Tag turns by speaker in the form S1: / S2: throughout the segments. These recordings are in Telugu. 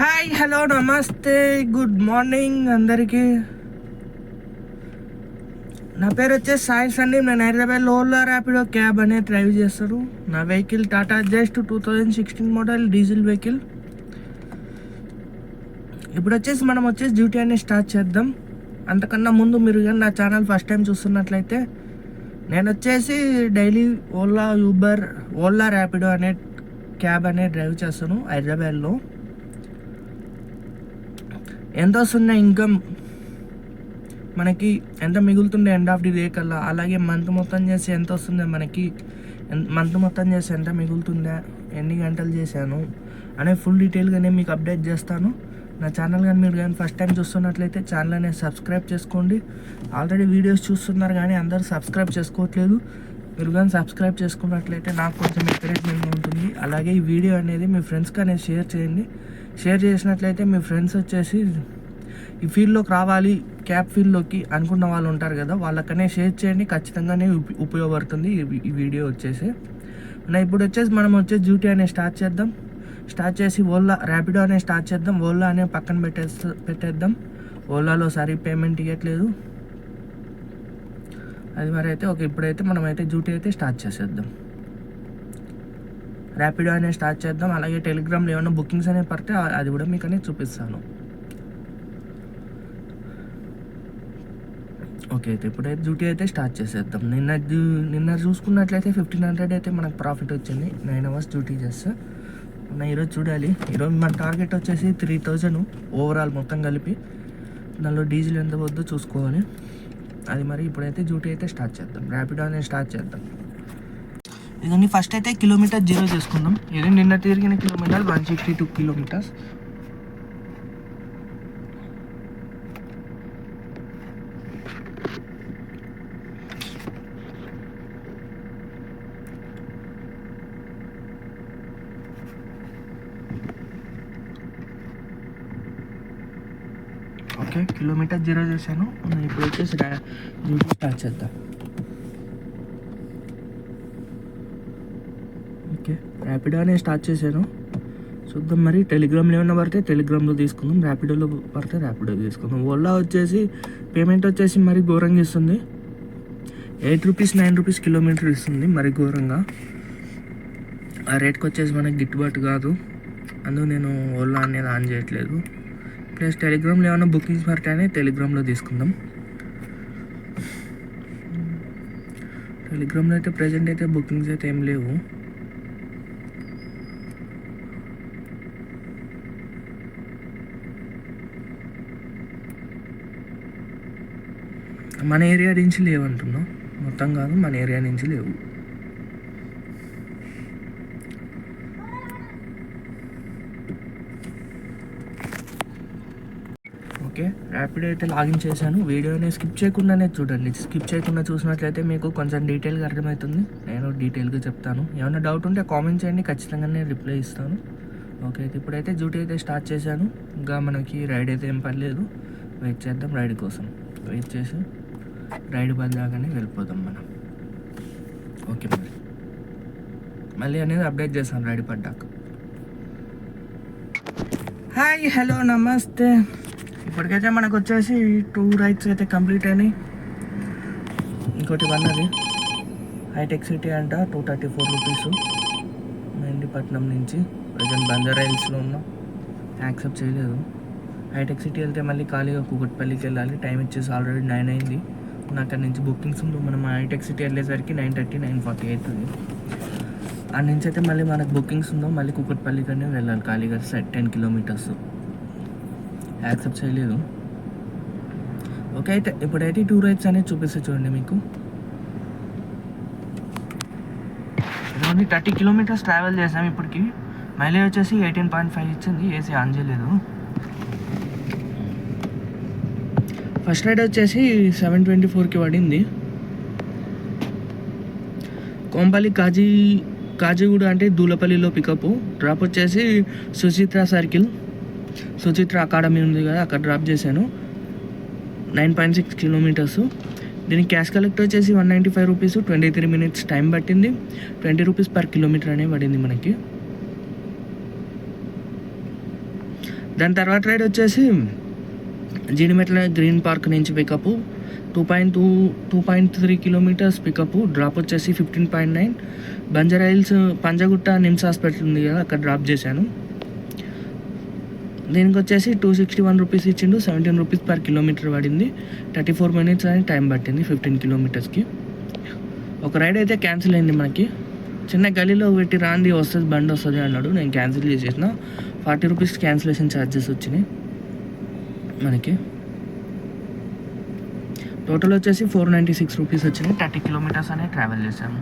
S1: హాయ్ హలో నమస్తే గుడ్ మార్నింగ్ అందరికీ. నా పేరు వచ్చేసి సాయి సండి నేను హైదరాబాద్లో ఓలా ర్యాపిడో క్యాబ్ అనేది డ్రైవ్ చేస్తాను. నా vehicle Tata just two thousand sixteen model diesel vehicle ఇప్పుడు వచ్చేసి మనం వచ్చేసి డ్యూటీ అనేది స్టార్ట్ చేద్దాం. అంతకన్నా ముందు మీరు కానీ నా ఛానల్ ఫస్ట్ టైం చూస్తున్నట్లయితే నేను వచ్చేసి daily Ola Uber Ola Rapido అనే క్యాబ్ అనేది డ్రైవ్ చేస్తాను హైదరాబాద్లో. ఎంత వస్తుందో ఇన్కమ్ మనకి ఎంత మిగులుతుండే ఎండ్ ఆఫ్ ది డే కల్లా. అలాగే మంత్ మొత్తం చేసి ఎంత వస్తుందో మనకి? మంత్ మొత్తం చేసి ఎంత మిగులుతుందా ఎన్ని గంటలు చేశాను? అనే ఫుల్ డీటెయిల్గా నేను మీకు అప్డేట్ చేస్తాను. నా ఛానల్ కానీ మీరు కానీ ఫస్ట్ టైం చూస్తున్నట్లయితే ఛానల్ అనేది సబ్స్క్రైబ్ చేసుకోండి. ఆల్రెడీ వీడియోస్ చూస్తున్నారు కానీ అందరూ సబ్స్క్రైబ్ చేసుకోవట్లేదు. మీరు కానీ సబ్స్క్రైబ్ చేసుకున్నట్లయితే నాకు కొంచెం ఎంకరేజ్మెంట్ ఉంటుంది. అలాగే ఈ వీడియో అనేది మీ ఫ్రెండ్స్కి అనేది షేర్ చేయండి. షేర్ చేసినట్లయితే మీ ఫ్రెండ్స్ వచ్చేసి ఈ ఫీల్డ్లోకి రావాలి క్యాప్ ఫీల్డ్లోకి అనుకున్న వాళ్ళు ఉంటారు కదా వాళ్ళకనే షేర్ చేయండి. ఖచ్చితంగానే ఉపయోగపడుతుంది ఈ వీడియో వచ్చేసి. నా ఇప్పుడు వచ్చేసి మనం వచ్చేసి డ్యూటీ అనేది స్టార్ట్ చేద్దాం. స్టార్ట్ చేసి ఓలా ర్యాపిడో అనేది స్టార్ట్ చేద్దాం. ఓలా అనే పక్కన పెట్టే పెట్టేద్దాం. ఓలాలో సరి పేమెంట్ ఇవ్వట్లేదు అది మరి అయితే ఓకే ఇప్పుడైతే మనమైతే డ్యూటీ అయితే స్టార్ట్ చేసేద్దాం. ర్యాపిడో అనే స్టార్ట్ చేద్దాం. అలాగే టెలిగ్రామ్లో ఏమైనా బుకింగ్స్ అనేవి పడితే అది కూడా మీకు అనేది చూపిస్తాను. ఓకే అయితే ఇప్పుడైతే డ్యూటీ అయితే స్టార్ట్ చేసేద్దాం. నిన్న నిన్న చూసుకున్నట్లయితే ఫిఫ్టీన్ హండ్రెడ్ అయితే మనకు ప్రాఫిట్ వచ్చింది. నైన్ అవర్స్ డ్యూటీ చేస్తే మన ఈరోజు చూడాలి. ఈరోజు మన టార్గెట్ వచ్చేసి త్రీ థౌజండ్ ఓవరాల్ మొత్తం కలిపి. దానిలో డీజిల్ ఎంత వద్దో చూసుకోవాలి. అది మరి ఇప్పుడైతే డ్యూటీ అయితే స్టార్ట్ చేద్దాం. ర్యాపిడో అనేది స్టార్ట్ చేద్దాం. ఇదండి ఫస్ట్ అయితే కిలోమీటర్ జీరో చేసుకుందాం. ఇది నిన్న తిరిగిన kilometer one sixty two kilometers okay kilometer zero చేశాను. ఇప్పుడు వచ్చేసి డ్యూటీ స్టార్ట్ చేద్దాం ఓకే ర్యాపిడోనే స్టార్ట్ చేశాను. చూద్దాం మరి టెలిగ్రామ్లో ఏమన్నా పడితే టెలిగ్రామ్లో తీసుకుందాం. ర్యాపిడోలో పడితే ర్యాపిడో తీసుకుందాం. ఓలా వచ్చేసి పేమెంట్ వచ్చేసి మరి ఘోరంగా ఇస్తుంది. Eight rupees nine rupees kilometer ఇస్తుంది మరి ఘోరంగా. ఆ రేట్కి వచ్చేసి మనకి గిట్టుబాటు కాదు. అందుకు నేను ఓలా అనేది ఆన్ చేయట్లేదు. ప్లస్ టెలిగ్రామ్లో ఏమైనా బుకింగ్స్ పడితేనే టెలిగ్రామ్లో తీసుకుందాం. టెలిగ్రామ్లో అయితే ప్రజెంట్ అయితే బుకింగ్స్ అయితే ఏం లేవు. మన ఏరియా నుంచి లేవంటున్నా మొత్తం కాదు మన ఏరియా నుంచి లేవు. ఓకే ర్యాపిడ్ అయితే లాగిన్ చేశాను. వీడియోని స్కిప్ చేయకుండానే చూడండి. స్కిప్ చేయకుండా చూసినట్లయితే మీకు కొంచెం డీటెయిల్గా అర్థమవుతుంది. నేను డీటెయిల్గా చెప్తాను. ఏమైనా డౌట్ ఉంటే కామెంట్ చేయండి ఖచ్చితంగా నేను రిప్లై ఇస్తాను. ఓకే అయితే ఇప్పుడైతే డ్యూటీ అయితే స్టార్ట్ చేశాను. ఇంకా మనకి రైడ్ అయితే ఏం పర్లేదు. వెయిట్ చేద్దాం రైడ్ కోసం. వెయిట్ చేసి రైడ్ బదిలాగానే వెళ్ళిపోదాం మనం. ఓకే మరి. మళ్ళీ అనేది అప్డేట్ చేస్తాను రైడ్ పడ్డాక. హాయ్ హలో నమస్తే. ఇప్పటికైతే మనకు వచ్చేసి టూ రైడ్స్ అయితే కంప్లీట్ అయినాయి. ఇంకోటి వన్ అది హైటెక్ సిటీ అంట two thirty four rupees. Mehdipatnam నుంచి ప్రజెంట్ బంజారా హిల్స్లో ఉన్నాం. యాక్సెప్ట్ చేయలేదు. హైటెక్ సిటీ వెళ్తే మళ్ళీ ఖాళీగా కూకట్పల్లికి వెళ్ళాలి. టైం ఇచ్చేసి ఆల్రెడీ నైన్ అయింది. అక్కడి నుంచి బుకింగ్స్ మనం హైటెక్ సిటీ వెళ్ళేసరికి నైన్ థర్టీ నైన్ ఫార్టీ అవుతుంది అక్కడి నుంచి అయితే మళ్ళీ మనకు బుకింగ్స్ ఉందో మళ్ళీ కూకట్పల్లికనే వెళ్ళాలి ఖాళీగా. సెట్ టెన్ కిలోమీటర్స్ యాక్సెప్ట్ చేయలేదు. ఓకే అయితే ఇప్పుడైతే టూ రైడ్స్ అనేది చూపిస్తే చూడండి మీకు. ఓన్లీ థర్టీ కిలోమీటర్స్ ట్రావెల్ చేసాం ఇప్పటికి. మైలేజ్ వచ్చేసి ఎయిటీన్ పాయింట్ ఫైవ్ ఇచ్చింది. ఏసీ ఆన్ చేయలేదు. ఫస్ట్ రైడ్ వచ్చేసి సెవెన్ ట్వంటీ ఫోర్కి పడింది. కోంపల్లి కాజీ కాజీగూడ అంటే దూలపల్లిలో పికప్ డ్రాప్ వచ్చేసి సుచిత్ర సర్కిల్ సుచిత్ర అకాడమీ ఉంది కదా అక్కడ డ్రాప్ చేశాను. Nine point six kilometers. దీనికి క్యాష్ కలెక్ట్ వచ్చేసి one ninety five rupees twenty three minutes time పట్టింది. ట్వంటీ రూపీస్ పర్ కిలోమీటర్ అనే పడింది మనకి. దాని తర్వాత రైడ్ వచ్చేసి జీడిమెట్ల గ్రీన్ పార్క్ నుంచి pickup two point two two point three kilometers pickup drop వచ్చేసి fifteen point nine Banjara Hills Panjagutta NIMS hospital ఉంది కదా అక్కడ డ్రాప్ చేశాను. దీనికి వచ్చేసి టూ సిక్స్టీ వన్ రూపీస్ ఇచ్చిండు సెవెంటీన్ రూపీస్ పర్ కిలోమీటర్ పడింది. థర్టీ ఫోర్ మినిట్స్ అని టైం పట్టింది ఫిఫ్టీన్ కిలోమీటర్స్కి ఒక రైడ్ అయితే క్యాన్సిల్ అయింది మనకి. చిన్న గలీలో పెట్టి రాంది వస్తుంది బండి వస్తుంది అన్నాడు నేను క్యాన్సిల్ చేసేసిన. ఫార్టీ రూపీస్ క్యాన్సిలేషన్ ఛార్జెస్ వచ్చినాయి. మనకి. టోటల్ వచ్చేసి ఫోర్ నైంటీ సిక్స్ రూపీస్ వచ్చినాయి. థర్టీ కిలోమీటర్స్ అనే ట్రావెల్ చేశాము.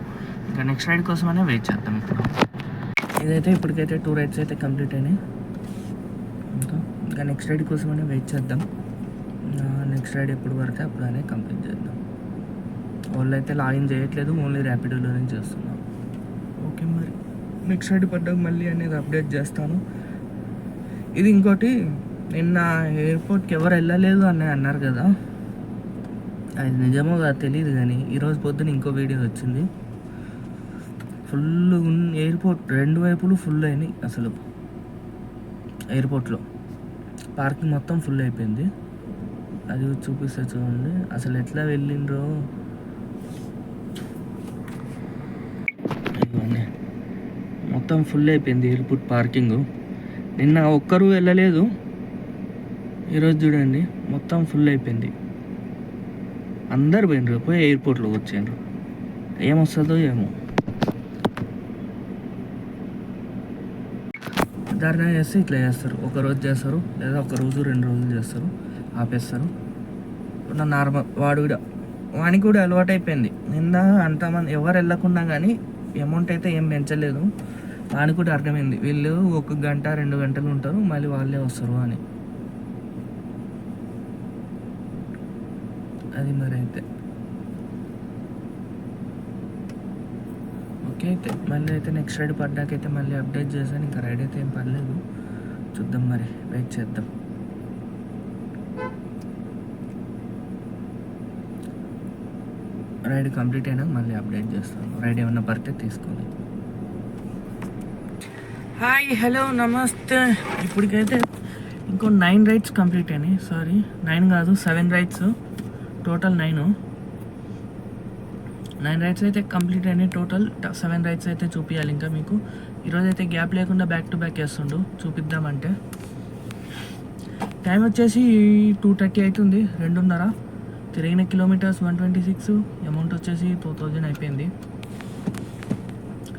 S1: ఇంకా నెక్స్ట్ రైడ్ కోసమనే వెయిట్ చేద్దాం ఇప్పుడు. ఇదైతే ఇప్పటికైతే టూ రైడ్స్ అయితే కంప్లీట్ అయినాయి. ఇంకా ఇంకా నెక్స్ట్ రైడ్ కోసమనే వెయిట్ చేద్దాం. నెక్స్ట్ రైడ్ ఎప్పుడు పడితే అప్పుడు అనే కంప్లీట్ చేద్దాం. వాళ్ళు అయితే లాగిన్ చేయట్లేదు ఓన్లీ ర్యాపిడోలోనే చేస్తున్నాం. ఓకే మరి. నెక్స్ట్ రైడ్ పడ్డాక మళ్ళీ అనేది అప్డేట్ చేస్తాను. ఇది ఇంకోటి నిన్న ఎయిర్పోర్ట్కి ఎవరు వెళ్ళలేదు అని అన్నారు కదా. అది నిజమో కాదు తెలియదు కానీ ఈరోజు పొద్దున ఇంకో వీడియో వచ్చింది. ఫుల్ ఎయిర్పోర్ట్ రెండు వైపులు ఫుల్ అయినాయి అసలు. ఎయిర్పోర్ట్లో. పార్కింగ్ మొత్తం ఫుల్ అయిపోయింది. అది చూపిస్తే చూడండి. అసలు ఎట్లా వెళ్ళిండ్రో. మొత్తం ఫుల్ అయిపోయింది ఎయిర్పోర్ట్ పార్కింగ్. నిన్న ఒక్కరూ వెళ్ళలేదు. ఈరోజు చూడండి మొత్తం ఫుల్ అయిపోయింది. అందరు పోయినరు పోయి ఎయిర్పోర్ట్లో వచ్చిండ్రు ఏమొస్తుందో ఏమో. ధర్నా చేస్తే ఇట్లా చేస్తారు. ఒక రోజు చేస్తారు లేదా ఒక రోజు రెండు రోజులు చేస్తారు ఆపేస్తారు. నా నార్మల్ వాడు కూడా వానికి కూడా అలవాటు అయిపోయింది నిన్న అంతమంది ఎవరు వెళ్ళకుండా కానీ అమౌంట్ అయితే ఏం పెంచలేదు. వానికి కూడా అర్థమైంది. వీళ్ళు ఒక గంట రెండు గంటలు ఉంటారు మళ్ళీ వాళ్ళే వస్తారు అని. అది మరి అయితే ఓకే అయితే మళ్ళీ అయితే నెక్స్ట్ రైడ్ పడ్డాకైతే మళ్ళీ అప్డేట్ చేశాను. ఇంకా రైడ్ అయితే ఏం పర్లేదు చూద్దాం మరి వెయిట్ చేద్దాం. రైడ్ కంప్లీట్ అయినాక మళ్ళీ అప్డేట్ చేస్తాను. రైడ్ ఏమన్నా పడితే తీసుకోండి. హాయ్ హలో నమస్తే. ఇప్పటికైతే ఇంకో నైన్ రైడ్స్ కంప్లీట్ అయినాయి. సారీ నైన్ కాదు seven rides total nine. Nine rides అయితే కంప్లీట్ అయినాయి టోటల్. సెవెన్ రైడ్స్ అయితే చూపించాలి ఇంకా మీకు. ఈరోజు అయితే గ్యాప్ లేకుండా బ్యాక్ టు బ్యాక్ వేస్తుండు. చూపిద్దామంటే. టైం వచ్చేసి టూ థర్టీ అవుతుంది రెండున్నర. తిరిగిన kilometers one twenty six. Amount వచ్చేసి టూ థౌజండ్ అయిపోయింది.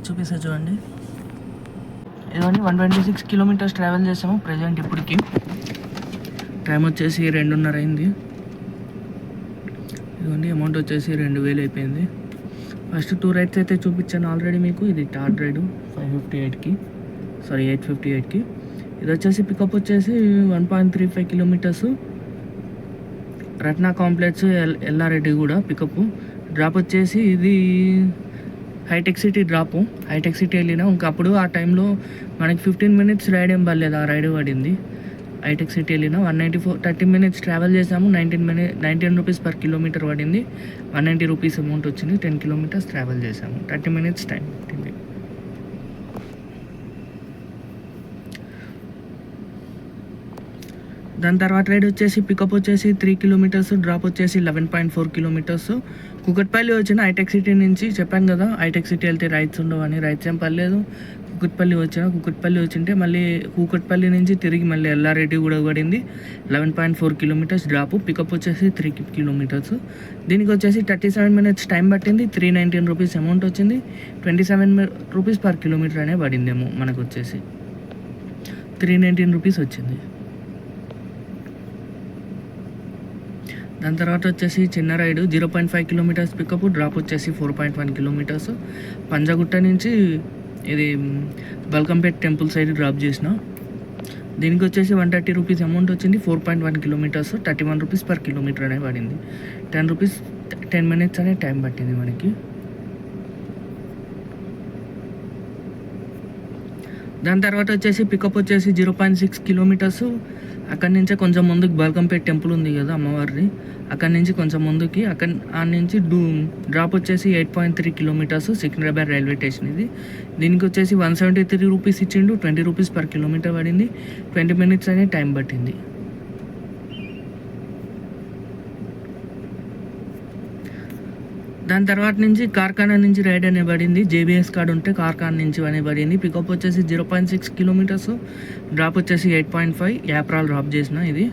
S1: చూపిస్తా చూడండి. ఇదిగోండి one twenty six kilometers travel చేసాము. ప్రజెంట్ ఇప్పటికి. టైం వచ్చేసి రెండున్నర అయింది. ఇదిగోండి అమౌంట్ వచ్చేసి రెండు వేలు అయిపోయింది. ఫస్ట్ టూ రైడ్స్ అయితే చూపించాను ఆల్రెడీ మీకు. ఇది థర్డ్ రైడ్ ఫైవ్ ఫిఫ్టీ ఎయిట్కి సారీ ఎయిట్ ఫిఫ్టీ ఎయిట్కి ఇది వచ్చేసి పికప్ వచ్చేసి one point three five kilometres Ratna complex L Yellareddy కూడా పికప్ డ్రాప్ వచ్చేసి ఇది hitech city drop hitech city వెళ్ళినా ఇంకప్పుడు ఆ టైంలో మనకి ఫిఫ్టీన్ మినిట్స్ రైడ్ ఏం పర్లేదు ఆ రైడ్ పడింది. హైటెక్ సిటీ వెళ్ళినా one ninety four thirty minutes travel చేసాము nineteen minute nineteen rupees per kilometer పడింది. వన్ నైంటీ రూపీస్ అమౌంట్ వచ్చింది. టెన్ కిలోమీటర్స్ ట్రావెల్ చేసాము థర్టీ మినిట్స్ టైం పట్టింది. దాని తర్వాత రైడ్ వచ్చేసి పికప్ వచ్చేసి త్రీ కిలోమీటర్స్ డ్రాప్ వచ్చేసి eleven point four kilometers Kukatpally వచ్చిన హైటెక్ సిటీ నుంచి చెప్పాను కదా హైటెక్ సిటీ వెళ్తే రైట్స్ ఉండవని రైట్స్ ఏం పర్లేదు. కూకట్పల్లి వచ్చిన కూకట్పల్లి వచ్చింటే మళ్ళీ కూకట్పల్లి నుంచి తిరిగి మళ్ళీ ఎల్లారెడ్డి కూడా పడింది. Eleven point four kilometers drop pickup వచ్చేసి త్రీ కిలోమీటర్స్ దీనికి వచ్చేసి థర్టీ సెవెన్ మినిట్స్ టైం పట్టింది. త్రీ నైన్టీన్ రూపీస్ అమౌంట్ వచ్చింది. Twenty seven rupees per kilometer అనే పడిందేమో మనకు వచ్చేసి. త్రీ నైన్టీన్ రూపీస్ వచ్చింది. దాని తర్వాత వచ్చేసి చిన్న ride zero point five kilometers pickup drop వచ్చేసి four point one kilometers Panjagutta నుంచి ఇది బల్కంపేట్ టెంపుల్ సైడ్ డ్రాప్ చేసిన. దీనికి వచ్చేసి వన్ థర్టీ రూపీస్ అమౌంట్ వచ్చింది. Four point one kilometers thirty one rupees per kilometer అనే పడింది. టెన్ రూపీస్ టెన్ మినిట్స్ అనే టైం పట్టింది మనకి. దాని తర్వాత వచ్చేసి పికప్ వచ్చేసి జీరో పాయింట్ సిక్స్ కిలోమీటర్స్ అక్కడి నుంచే కొంచెం ముందుకు బల్కంపేట్ టెంపుల్ ఉంది కదా అమ్మవారిది. అక్కడి నుంచి కొంచెం ముందుకి అక్కడ ఆ నుంచి డూ డ్రాప్ వచ్చేసి eight point three kilometers Secunderabad railway station ఇది. దీనికి వచ్చేసి వన్ సెవెంటీ త్రీ రూపీస్ ఇచ్చిండు ట్వంటీ రూపీస్ పర్ కిలోమీటర్ పడింది. ట్వంటీ మినిట్స్ అనే టైం పట్టింది. దాని తర్వాత నుంచి కార్ఖానా నుంచి రైడ్ అనే పడింది జేబీఎస్ కార్డ్ ఉంటే కార్ఖానా నుంచి అనే పడింది పికప్ వచ్చేసి zero point six kilometers drop వచ్చేసి eight point five Yapral drop చేసిన ఇది.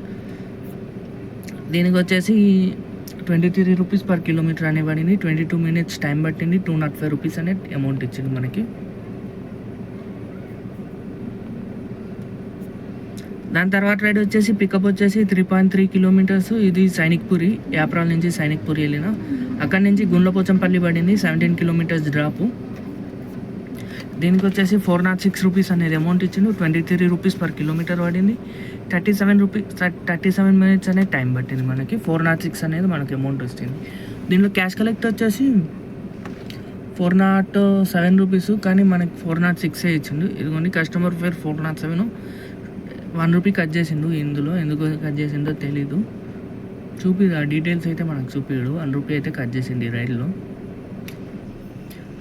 S1: దీనికి వచ్చేసి twenty three rupees per kilometer అనే పడింది ట్వంటీ టూ మినిట్స్ టైం పట్టింది. టూ నాట్ ఫైవ్ రూపీస్ అనే అమౌంట్ ఇచ్చింది మనకి. దాని తర్వాత రైడ్ వచ్చేసి పికప్ వచ్చేసి త్రీ పాయింట్ త్రీ కిలోమీటర్స్. ఇది సైనిక్పురి యాప్రాల్ నుంచి సైనిక్పురి వెళ్ళిన. అక్కడి నుంచి గుండ్లపోచంపల్లి పడింది సెవెంటీన్ కిలోమీటర్స్ డ్రాప్ దీనికి వచ్చేసి ఫోర్ నాట్ సిక్స్ రూపీస్ అనేది అమౌంట్ ఇచ్చిండు. Twenty three rupees per kilometer పడింది. Thirty seven rupees thirty seven minutes అనేది టైం పట్టింది మనకి. ఫోర్ నాట్ సిక్స్ అనేది మనకి అమౌంట్ వచ్చింది. దీనిలో క్యాష్ కలెక్ట్ వచ్చేసి ఫోర్ నాట్ సెవెన్ రూపీస్ కానీ మనకి ఫోర్ నాట్ సిక్సే ఇచ్చిండు. ఇదిగోండి customer fare four naught seven one rupee cut చేసిండు ఇందులో. ఎందుకు కట్ చేసిండో తెలీదు. చూపిడు ఆ డీటెయిల్స్ అయితే మనకు చూపిడు వన్ రూపీ అయితే కట్ చేసింది ఈ రైల్లో.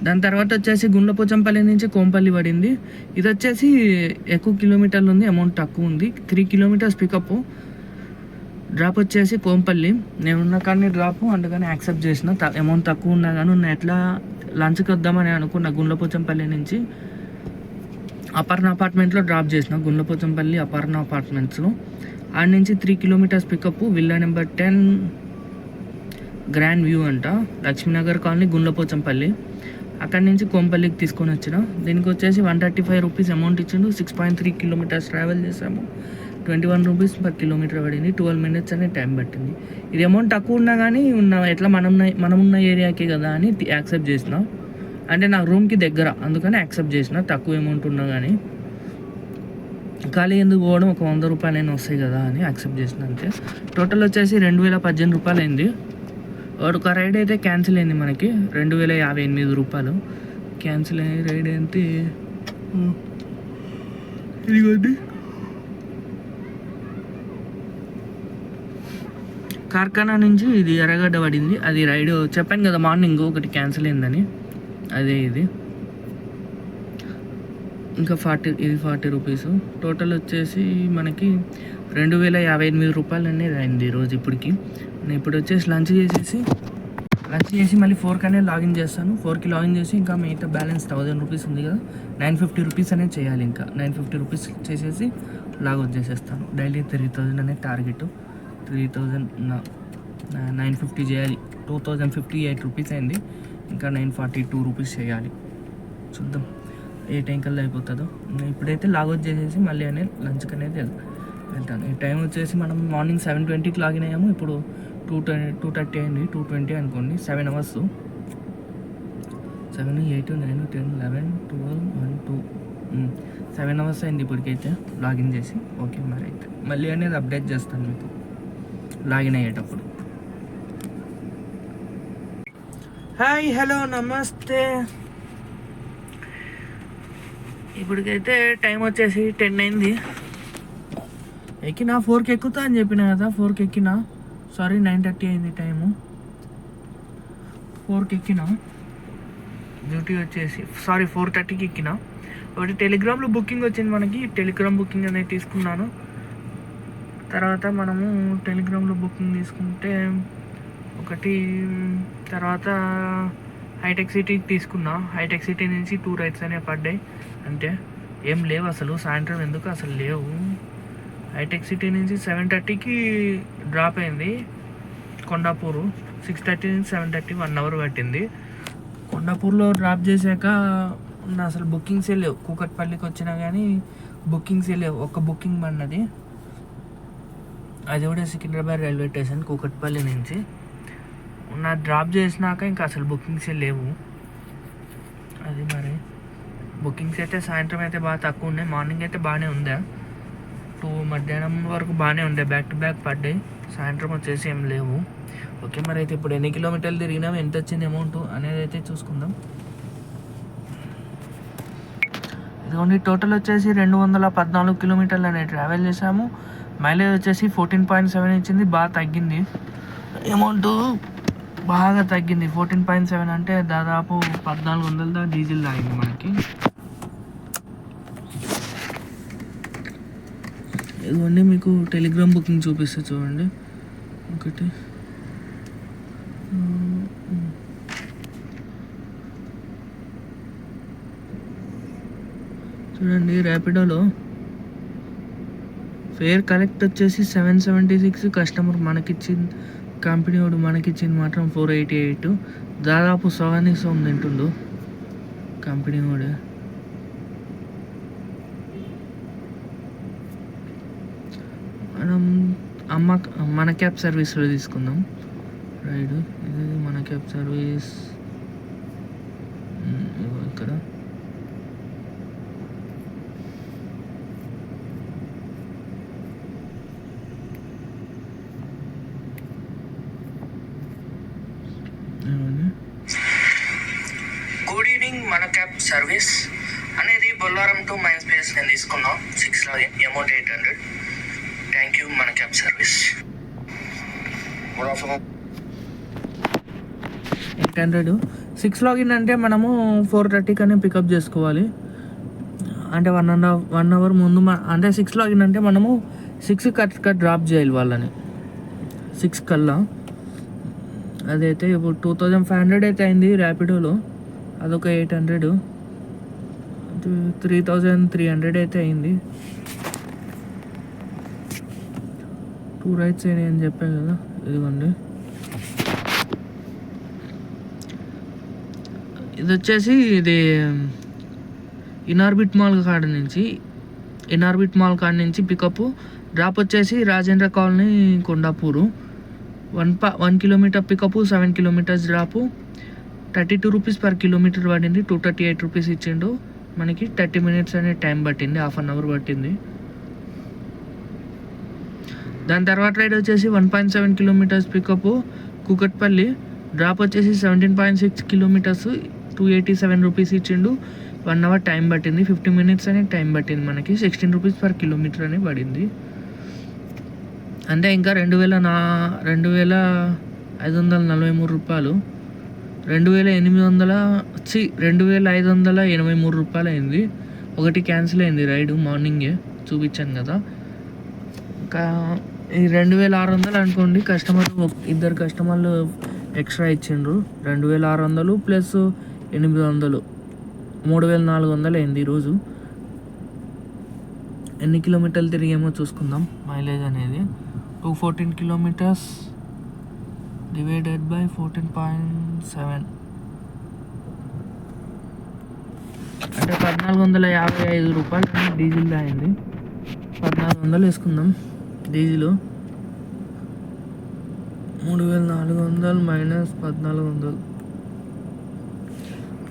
S1: దాని తర్వాత వచ్చేసి గుండ్లపోచంపల్లి నుంచి కోంపల్లి పడింది. ఇది వచ్చేసి ఎక్కువ కిలోమీటర్లు ఉంది అమౌంట్ తక్కువ ఉంది. త్రీ కిలోమీటర్స్ పికప్ డ్రాప్ వచ్చేసి కోంపల్లి. నేను ఉన్న కానీ డ్రాప్ అందుకని యాక్సెప్ట్ చేసిన. అమౌంట్ తక్కువ ఉన్నా కానీ నేను ఎట్లా లంచ్కి వద్దామని అనుకున్న గుండ్లపోచంపల్లి నుంచి అపర్ణ అపార్ట్మెంట్లో డ్రాప్ చేసిన. గుండ్లపోచంపల్లి అపర్ణ అపార్ట్మెంట్స్లో ఆడ నుంచి three kilometres pickup villa number ten grand view అంట. లక్ష్మీనగర్ కాలనీ గుండ్లపోచంపల్లి. అక్కడి నుంచి కోంపల్లికి తీసుకొని వచ్చిన. దీనికి వచ్చేసి one thirty five rupees amount ఇచ్చిండు. Six point three kilometres travel చేసాము twenty one rupees per kilometre పడింది. ట్వెల్వ్ మినిట్స్ అనే టైం పట్టింది. ఇది అమౌంట్ తక్కువ ఉన్నా కానీ ఉన్న ఎట్లా మనం మనమున్న మనం ఉన్న ఏరియాకే కదా అని యాక్సెప్ట్ చేసిన. అంటే నా రూమ్కి దగ్గర అందుకని యాక్సెప్ట్ చేసిన. తక్కువ అమౌంట్ ఉన్నా కానీ ఖాళీ ఎందుకు పోవడం ఒక వంద రూపాయలు అయినా వస్తాయి కదా అని యాక్సెప్ట్ చేసిన అంతే. టోటల్ వచ్చేసి రెండు వేల పద్దెనిమిది రూపాయలు అయింది ఒక రైడ్ అయితే క్యాన్సిల్ అయింది మనకి. రెండు వేల యాభై ఎనిమిది రూపాయలు. క్యాన్సిల్ అయ్యి రైడ్ ఏంటి? ఇదిగోండి. కార్ఖానా నుంచి ఇది ఎర్రగడ్డ పడింది. అది రైడ్ చెప్పాను కదా మార్నింగ్ ఒకటి క్యాన్సిల్ అయిందని. అదే ఇది. ఇంకా ఫార్టీ ఇది ఫార్టీ రూపీస్. టోటల్ వచ్చేసి మనకి రెండు వేల యాభై ఎనిమిది రూపాయలు అనేది అయింది ఈరోజు ఇప్పటికి. నేను ఇప్పుడు వచ్చేసి లంచ్ చేసేసి లంచ్ చేసి మళ్ళీ ఫోర్కి అనేది లాగిన్ చేస్తాను. ఫోర్కి లాగిన్ చేసి ఇంకా మిగతా బ్యాలెన్స్ థౌజండ్ రూపీస్ ఉంది కదా. నైన్ ఫిఫ్టీ రూపీస్ అనేది చేయాలి ఇంకా. నైన్ ఫిఫ్టీ రూపీస్ చేసేసి లాగౌట్ చేసేస్తాను. డైలీ త్రీ థౌజండ్ అనేది target three thousand nine fifty చేయాలి. Two thousand fifty eight rupees అయింది. ఇంకా నైన్ ఫార్టీ టూ రూపీస్ చేయాలి. చూద్దాం. ఏ టైంకల్లా అయిపోతుందో. ఇప్పుడైతే లాగౌట్ చేసేసి మళ్ళీ అనేది లంచ్కి అనేది వెళ్తాను. ఈ టైం వచ్చేసి మనం మార్నింగ్ సెవెన్ ట్వంటీకి లాగిన్ అయ్యాము. ఇప్పుడు టూ ట్వంటీ టూ థర్టీ అయింది. టూ ట్వంటీ అనుకోండి. Seven hours seven eight nine ten eleven twelve one two seven hours అయింది ఇప్పటికైతే లాగిన్ చేసి. ఓకే మరి అయితే. మళ్ళీ అనేది అప్డేట్ చేస్తాను మీకు. లాగిన్ అయ్యేటప్పుడు. హాయ్ హలో నమస్తే. ఇప్పటికైతే టైం వచ్చేసి టెన్ అయింది. ఎక్కినా ఫోర్కి ఎక్కుతా అని చెప్పిన కదా ఫోర్కి ఎక్కినా. సారీ నైన్ థర్టీ అయింది టైము. ఫోర్కి ఎక్కినా. డ్యూటీ వచ్చేసి సారీ ఫోర్ థర్టీకి ఎక్కిన. ఒకటి టెలిగ్రామ్లో బుకింగ్ వచ్చింది మనకి టెలిగ్రామ్ బుకింగ్ అనేది తీసుకున్నాను. తర్వాత మనము టెలిగ్రామ్లో బుకింగ్ తీసుకుంటే ఒకటి తర్వాత హైటెక్ సిటీకి తీసుకున్నా హైటెక్ సిటీ నుంచి టూ రైడ్స్ అనే పడ్డాయి అంటే ఏం లేవు అసలు సాయంత్రం ఎందుకు అసలు లేవు. హైటెక్ సిటీ నుంచి సెవెన్ థర్టీకి డ్రాప్ అయింది. కొండాపూరు సిక్స్ థర్టీ నుంచి సెవెన్ థర్టీ వన్ అవర్ పట్టింది. కొండాపూర్లో డ్రాప్ చేశాక ఉన్న అసలు బుకింగ్సే లేవు. కూకట్పల్లికి వచ్చినా కానీ బుకింగ్సే లేవు. ఒక బుకింగ్ పడినది. అది కూడా సికింద్రాబాద్ రైల్వే స్టేషన్ కూకట్పల్లి నుంచి. నా డ్రాప్ చేసినాక ఇంకా అసలు బుకింగ్సే లేవు. అది మరి. బుకింగ్స్ అయితే సాయంత్రం అయితే బాగా తక్కువ ఉన్నాయి. మార్నింగ్ అయితే బాగానే ఉందా? టూ మధ్యాహ్నం వరకు బాగానే ఉండే. బ్యాక్ టు బ్యాక్ పడ్డాయి సాయంత్రం వచ్చేసి ఏం లేవు. ఓకే మరి అయితే ఇప్పుడు ఎన్ని కిలోమీటర్లు తిరిగినాం? ఎంత వచ్చింది అమౌంట్ అనేది అయితే చూసుకుందాం. ఇదిగోండి టోటల్ వచ్చేసి రెండు వందల పద్నాలుగు కిలోమీటర్లు అనేది ట్రావెల్ చేసాము మైలేజ్ వచ్చేసి ఫోర్టీన్ పాయింట్ సెవెన్ ఇచ్చింది. బాగా తగ్గింది. అమౌంట్ బాగా తగ్గింది. ఫోర్టీన్ పాయింట్ సెవెన్ అంటే దాదాపు పద్నాలుగు వందల దా డీజిల్ తాగింది మనకి. ఇదిగోండి మీకు టెలిగ్రామ్ బుకింగ్ చూపిస్తే చూడండి. ఒకటి. చూడండి ర్యాపిడోలో ఫేర్ కలెక్ట్ వచ్చేసి సెవెన్ సెవెంటీ సిక్స్ కస్టమర్ మనకిచ్చింది. కంపెనీ వాడు మనకిచ్చింది మాత్రం ఫోర్ ఎయిటీ ఎయిట్ దాదాపు సగానికి సగం తింటుండు కంపెనీ వాడు మనం అమ్మ మన క్యాబ్ సర్వీస్లో తీసుకుందాం. రైడ్ ఇది మన క్యాబ్ సర్వీస్ ఉమ్, ఇగో ఇక్కడ గుడ్ ఈవినింగ్ మన క్యాబ్ సర్వీస్ అనేది బొల్లారం టు మైన్స్ ప్లేస్ నేను తీసుకున్నాం. Six login amount eight hundred thank you మన cab service
S2: good afternoon
S1: eight hundred six login అంటే మనము ఫోర్ థర్టీకనే పికప్ చేసుకోవాలి. అంటే one and half one hour ముందు అంటే సిక్స్ లాగిన్ అంటే మనము సిక్స్ కట్ కట్ డ్రాప్ చేయాలి వాళ్ళని. సిక్స్ కల్లా. అదైతే ఇప్పుడు టూ థౌజండ్ ఫైవ్ హండ్రెడ్ అయితే అయింది ర్యాపిడోలో అదొక eight hundred three thousand three hundred అయితే అయింది. టూ రైడ్స్ అయినాయి అని చెప్పాను కదా ఇదిగోండి. ఇది వచ్చేసి ఇది ఇనార్బిట్ మాల్ కాడ నుంచి ఇనార్బిట్ మాల్ కాడ నుంచి పికప్ డ్రాప్ వచ్చేసి రాజేంద్ర కాలనీ కొండాపూరు. వన్ పా one kilometre pickup seven kilometres drop thirty two rupees per kilometre పడింది టూ థర్టీ ఎయిట్ రూపీస్ ఇచ్చిండు. మనకి థర్టీ మినిట్స్ అనే టైం పట్టింది హాఫ్ అన్ అవర్ పట్టింది. దాని తర్వాత రైడ్ వచ్చేసి one point seven kilometres pickup Kukatpally. Drop వచ్చేసి seventeen point six kilometres two eighty seven rupees ఇచ్చిండు. వన్ అవర్ టైం పట్టింది ఫిఫ్టీ మినిట్స్ అనే టైం పట్టింది మనకి సిక్స్టీన్ రూపీస్ పర్ కిలోమీటర్ అని పడింది. అంటే ఇంకా రెండు వేల నా రెండు వేల ఐదు వందల నలభై మూడు రూపాయలు. రెండు వేల ఎనిమిది వందల వచ్చి రెండు వేల ఐదు వందల ఎనభై మూడు రూపాయలు అయింది. ఒకటి క్యాన్సిల్ అయింది రైడ్ మార్నింగే చూపించాను కదా. ఇంకా ఈ రెండు వేల ఆరు వందలు అనుకోండి కస్టమర్ ఇద్దరు కస్టమర్లు ఎక్స్ట్రా ఇచ్చిండ్రు. రెండు వేల ఆరు వందలు ప్లస్ ఎనిమిది వందలు మూడు వేల నాలుగు వందలు అయింది ఈరోజు. ఎన్ని కిలోమీటర్లు తిరిగేమో చూసుకుందాం మైలేజ్ అనేది. Two fourteen kilometres divided by fourteen point seven అంటే పద్నాలుగు వందల యాభై ఐదు రూపాయలు డీజిల్ అయింది పద్నాలుగు వందలు వేసుకుందాం. డీజిల్. మూడు వేల నాలుగు వందలు మైనస్ పద్నాలుగు వందలు.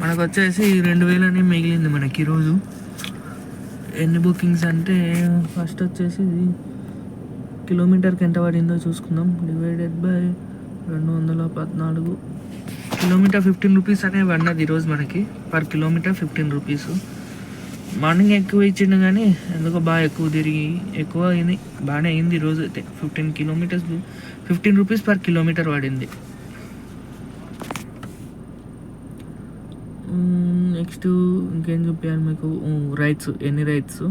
S1: మనకు వచ్చేసి రెండు వేలని మిగిలింది మనకి ఈరోజు. ఎన్ని బుకింగ్స్ అంటే ఫస్ట్ వచ్చేసి కిలోమీటర్కి ఎంత పడిందో చూసుకుందాం. డివైడెడ్ బై రెండు వందల పద్నాలుగు. కిలోమీటర్ ఫిఫ్టీన్ రూపీస్ అనే పడినది ఈరోజు మనకి. Per kilometre fifteen rupees. Morning ఎక్కువ ఇచ్చిండు కానీ ఎందుకో బాగా ఎక్కువ తిరిగి ఎక్కువ అయింది. బాగానే అయింది ఈరోజు అయితే. Fifteen kilometres fifteen rupees per kilometre పడింది. నెక్స్ట్ ఇంకేం చూపించాలి మీకు? రైట్స్ ఎన్ని రైట్స్?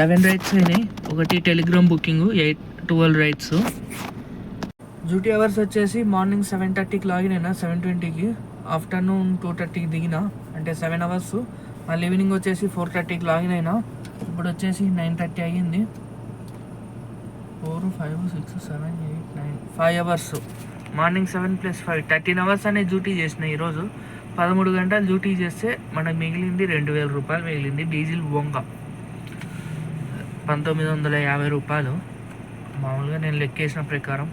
S1: లెవెన్ రైట్స్ అయినాయి. ఒకటి Telegram booking eight twelve rides. Duty hours వచ్చేసి మార్నింగ్ సెవెన్ థర్టీకి లాగిన్ అయినా సెవెన్ ట్వంటీకి. ఆఫ్టర్నూన్ టూ థర్టీకి దిగిన అంటే సెవెన్ అవర్స్. మళ్ళీ ఈవినింగ్ వచ్చేసి ఫోర్ థర్టీకి లాగిన్ అయినా ఇప్పుడు వచ్చేసి నైన్ థర్టీ అయ్యింది. Four five six seven eight nine five hours. Morning seven plus five thirteen hours అనే డ్యూటీ చేసిన ఈరోజు. పదమూడు గంటలు డ్యూటీ చేస్తే మనకు మిగిలింది రెండు వేల రూపాయలు మిగిలింది డీజిల్ బొంగ. పంతొమ్మిది వందల యాభై రూపాయలు. మామూలుగా నేను లెక్కేసిన ప్రకారం.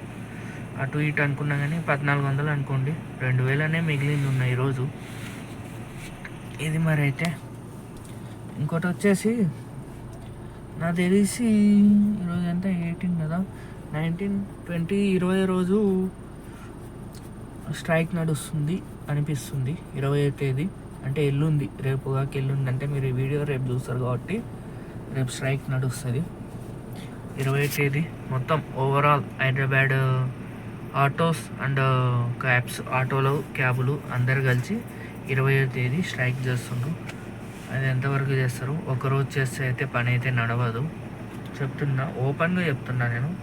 S1: అటు ఇటు అనుకున్నా కానీ పద్నాలుగు వందలు అనుకోండి. రెండు వేలనే మిగిలింది ఉన్నాయి ఈరోజు. ఇది మరి అయితే. ఇంకోటి వచ్చేసి నాకు తెలిసి ఈరోజు ఎంత? ఎయిటీన్ కదా? నైన్టీన్ ట్వంటీ ఇరవై రోజు స్ట్రైక్ నడుస్తుంది అనిపిస్తుంది. ఇరవై తేదీ. అంటే ఎల్లుంది. రేపు కాక ఎల్లుంది అంటే మీరు ఈ వీడియో రేపు చూస్తారు కాబట్టి రేపు స్ట్రైక్ నడుస్తుంది. ఇరవై తేదీ మొత్తం. Overall Hyderabad autos and cabs ఆటోలు క్యాబులు అందరు కలిసి ఇరవయో తేదీ స్ట్రైక్ చేస్తుండ్రు. అది ఎంతవరకు చేస్తారు? ఒకరోజు చేస్తే అయితే పని అయితే నడవదు. చెప్తున్నా ఓపెన్గా చెప్తున్నా నేను.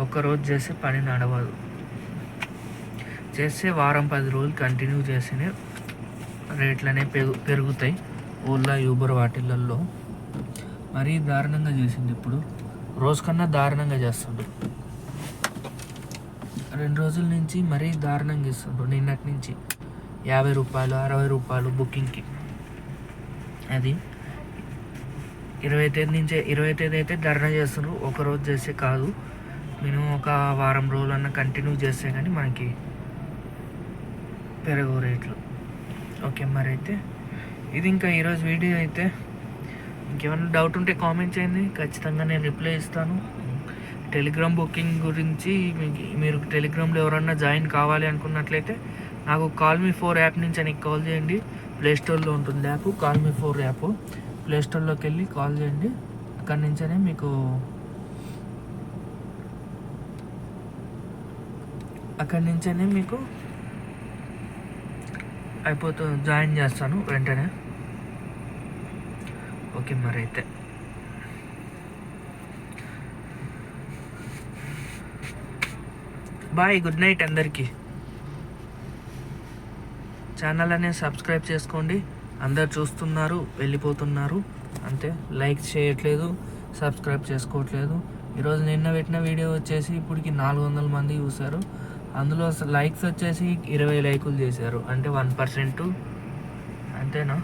S1: ఒక్కరోజు చేస్తే పని నడవదు. చేస్తే వారం పది రోజులు కంటిన్యూ చేస్తేనే రేట్లనే పెరుగు పెరుగుతాయి ఓలా యూబర్ వాటిలల్లో. మరీ దారుణంగా చేసింది ఇప్పుడు. రోజు కన్నా దారుణంగా చేస్తుండ్రు. రెండు రోజుల నుంచి మరీ దారుణంగా ఇస్తుండ్రు నిన్నటి నుంచి. యాభై రూపాయలు అరవై రూపాయలు బుకింగ్కి. అది ఇరవై తేదీ నుంచి ఇరవై తేదీ అయితే ధర్నా చేస్తున్నారు ఒక రోజు చేస్తే కాదు. మినిమం ఒక వారం రోజులన్నా కంటిన్యూ చేస్తే కానీ మనకి పెరగవు రేట్లు. ఓకే మరి అయితే ఇది ఇంకా ఈరోజు వీడియో అయితే. ఇంకేమైనా డౌట్ ఉంటే కామెంట్ చేయండి. ఖచ్చితంగా నేను రిప్లై ఇస్తాను. టెలిగ్రామ్ బుకింగ్ గురించి మీరు టెలిగ్రామ్లో ఎవరన్నా జాయిన్ కావాలి అనుకున్నట్లయితే నాకు కాల్ మీ ఫోర్ యాప్ నుంచి అని కాల్ చేయండి. ప్లే స్టోర్లో ఉంటుంది app call me four app. Play స్టోర్లోకి వెళ్ళి కాల్ చేయండి. అక్కడి నుంచనే మీకు అక్కడి నుంచనే మీకు అయిపోతుంది జాయిన్ చేస్తాను వెంటనే. ఓకే మరి అయితే బాయ్ గుడ్ నైట్ అందరికీ. ఛానల్ అనేది సబ్స్క్రైబ్ చేసుకోండి. అందరు చూస్తున్నారు వెళ్ళిపోతున్నారు. అంతే లైక్ చేయట్లేదు సబ్స్క్రైబ్ చేసుకోవట్లేదు. ఈరోజు నిన్న పెట్టిన వీడియో వచ్చేసి ఇప్పటికి నాలుగు వందల మంది చూశారు. అందులో లైక్స్ వచ్చేసి ఇరవై లైకులు చేశారు. అంటే వన్ పర్సెంట్. అంతేనా?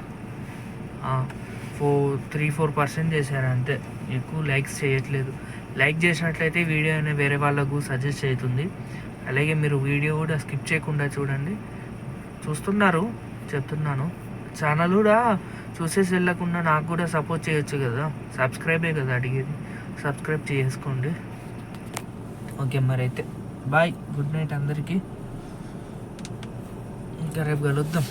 S1: ఫోర్ త్రీ ఫోర్ పర్సెంట్ చేశారు అంతే. ఎక్కువ లైక్స్ చేయట్లేదు. లైక్ చేసినట్లయితే వీడియో అనేది వేరే వాళ్ళకు సజెస్ట్ అవుతుంది అలాగే మీరు వీడియో కూడా స్కిప్ చేయకుండా చూడండి. చూస్తున్నారు చెప్తున్నాను. ఛానల్ కూడా చూసేసి వెళ్ళకుండా నాకు కూడా సపోర్ట్ చేయొచ్చు కదా. సబ్స్క్రైబే కదా అడిగేది. సబ్స్క్రైబ్ చేసుకోండి. ఓకే మరి అయితే. బాయ్ గుడ్ నైట్ అందరికీ. ఇంకా రేపు కలుద్దాం.